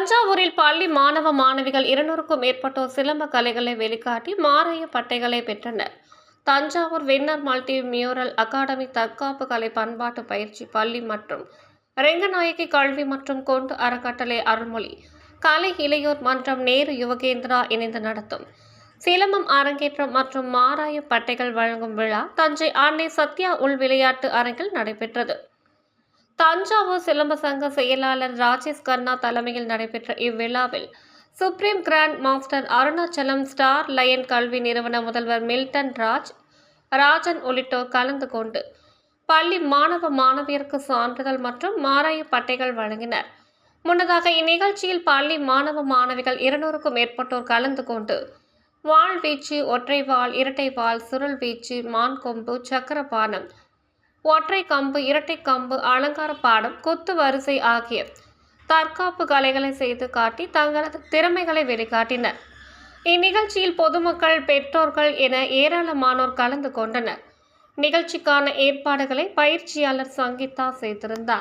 தஞ்சாவூரில் பள்ளி மாணவ மாணவிகள் இருநூறுக்கும் மேற்பட்டோர் சிலம்ப கலைகளை வெளிக்காட்டி மாறைய பட்டைகளை பெற்றனர். Thanjavur winner multi mural academy தற்காப்பு கலை பண்பாட்டு பயிற்சி பள்ளி மற்றும் ரெங்கநாயகி கல்வி மற்றும் கொண்டு அறக்கட்டளை அருள்மொழி கலை இளையோர் மன்றம் நேரு யுவகேந்திரா இணைந்து நடத்தும். சிலம்பம் அரங்கேற்றம் மற்றும் மாராய பட்டைகள் வழங்கும் விழா தஞ்சை அன்னை சத்யா உள் விளையாட்டு அரங்கில் நடைபெற்றது. தஞ்சாவூர் சிலம்ப சங்க செயலாளர் ராஜேஷ் கர்ணா தலைமையில் நடைபெற்ற இவ்விழாவில் supreme grand master Arunachalam star lion கல்வி நிறுவன முதல்வர் மில்டன் ராஜ் ராஜன் உள்ளிட்டோர் கலந்து கொண்டு பள்ளி மாணவ மாணவியருக்கு சான்றிதழ் மற்றும் மாராய பட்டைகள் வழங்கினர். முன்னதாக இந்நிகழ்ச்சியில் பள்ளி மாணவ மாணவிகள் இருநூறுக்கும் மேற்பட்டோர் கலந்து கொண்டு வாள் வீச்சு ஒற்றை வாள் இரட்டை வாள் சுருள் வீச்சு மான் கொம்பு சக்கரபானம் ஒற்றை கம்பு இரட்டை கம்பு அலங்கார பாடம் கொத்து வரிசை ஆகிய தற்காப்பு கலைகளை செய்து காட்டி தங்களது திறமைகளை வெளிக்காட்டினர். இந்நிகழ்ச்சியில் பொதுமக்கள் பெற்றோர்கள் என ஏராளமானோர் கலந்து கொண்டனர். நிகழ்ச்சிக்கான ஏற்பாடுகளை பயிற்சியாளர் சங்கீதா செய்திருந்தார்.